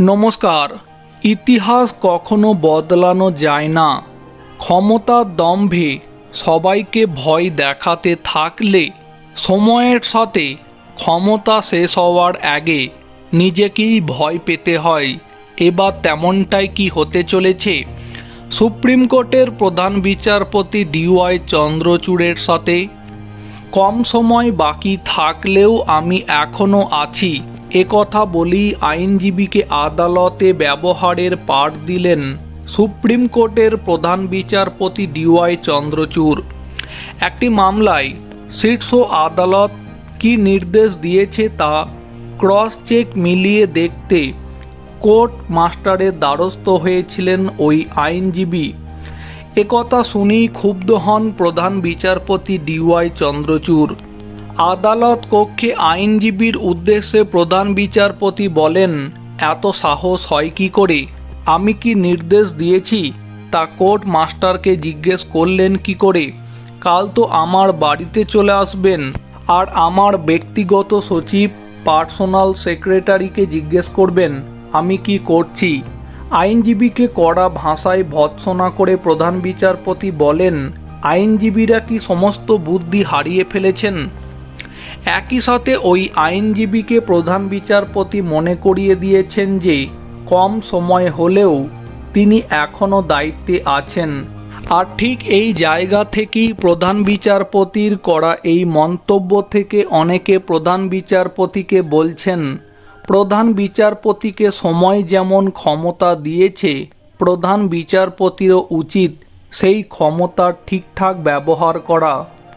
নমস্কার। ইতিহাস কখনো বদলানো যায় না। ক্ষমতার দম্ভে সবাইকে ভয় দেখাতে থাকলে সময়ের সাথে ক্ষমতা শেষ হওয়ার আগে নিজেকেই ভয় পেতে হয়। এবার তেমনটাই কি হতে চলেছে? সুপ্রিম কোর্টের প্রধান বিচারপতি ডিওয়াই চন্দ্রচূড়ের সাথে। কম সময় বাকি থাকলেও আমি এখনও আছি। একথা বলেই আইনজীবীকে আদালতে ব্যবহারের পাঠ দিলেন সুপ্রিম কোর্টের প্রধান বিচারপতি ডিওয়াই চন্দ্রচূড়। একটি মামলায় শীর্ষ আদালত কি নির্দেশ দিয়েছে তা ক্রস চেক মিলিয়ে দেখতে কোর্ট মাস্টারের দ্বারস্থ হয়েছিলেন ওই আইনজীবী। একথা শুনেই ক্ষুব্ধ হন প্রধান বিচারপতি ডিওয়াই চন্দ্রচূড়। আদালত কক্ষে আইনজীবীর উদ্দেশ্যে প্রধান বিচারপতি বলেন, এত সাহস হয় কি করে? আমি কি নির্দেশ দিয়েছি? তা কোর্ট মাস্টারকে জিজ্ঞেস করলেন, কি করে? কাল তো আমার বাড়িতে চলে আসবেন। আর আমার ব্যক্তিগত সচিব, পার্সোনাল সেক্রেটারিকে জিজ্ঞেস করবেন, আমি কি করছি? আইনজীবীকে কড়া ভাষায় ভৎসনা করে প্রধান বিচারপতি বলেন, আইনজীবীরা কি সমস্ত বুদ্ধি হারিয়ে ফেলেছেন? একই সাথে ওই আইনজীবীকে প্রধান বিচারপতি মনে করিয়ে দিয়েছেন যে, কম সময় হলেও তিনি এখনও দায়িত্বে আছেন। আর ঠিক এই জায়গা থেকেই প্রধান বিচারপতির করা এই মন্তব্য থেকে অনেকে প্রধান বিচারপতিকে বলছেন, প্রধান বিচারপতিকে সময় যেমন ক্ষমতা দিয়েছে, প্রধান বিচারপতিরও উচিত সেই ক্ষমতার ঠিকঠাক ব্যবহার করা।